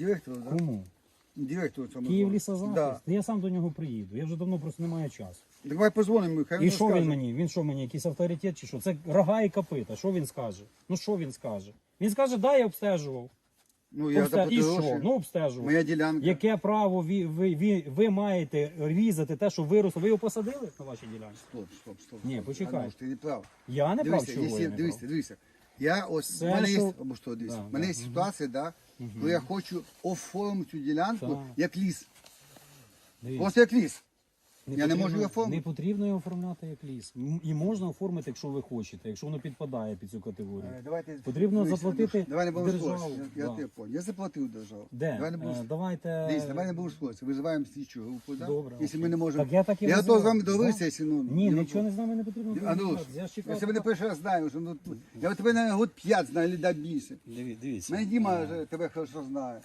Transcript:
Директор, да? Кому? Директор цьому. Київ Да. лісозахист? Я сам до нього приїду. Я вже давно просто не маю часу. Давай позвонимо, хай І він що розкаже. він мені? Він що мені, якийсь авторитет чи що? Це рога і копита. Що він скаже? Ну що він скаже? Він скаже, да, я обстежував. Ну, я Обсте- І що? Ну обстежував. Моя ділянка. Яке право ви, ви, ви, ви маєте різати те, що виросло? Ви його посадили на вашій ділянці? Стоп, стоп, стоп. Ні, почекай. А, ну, ти не прав. Я не прав, Дивися, чого якщо- я не дивися, прав. дивися. Я ось, Це в мене є, що- або що, дивися, Да, в мене да, є ситуація, да, коли я хочу оформити цю ділянку Так. як ліс. Дивіться. Просто як ліс. Не Я не потрібно- можу його оформити. Не потрібно його оформляти як ліс. М- І можна оформити, якщо ви хочете, якщо воно підпадає під цю категорію. Е, Давайте, Потрібно заплатити ну, Давай не будемо державу, спорити. Я, я, да. тебе понял. я заплатив державу. Де? Давай не будемо Е, Давайте. Дивіться, давай не будемо спорити. Визиваємо слідчу групу, да? Добре, якщо окей. ми не можемо. Так я так і я готовий з вами визиваю. договоритися, якщо ну. Ні, ну, нічого не з нами не потрібно. А ну, я ж чекав. не перший раз знаю, вже, ну, я тебе, наверное, год п'ять знаю, або більше. Диві- Дивіться. Мене Діма вже тебе хорошо знає.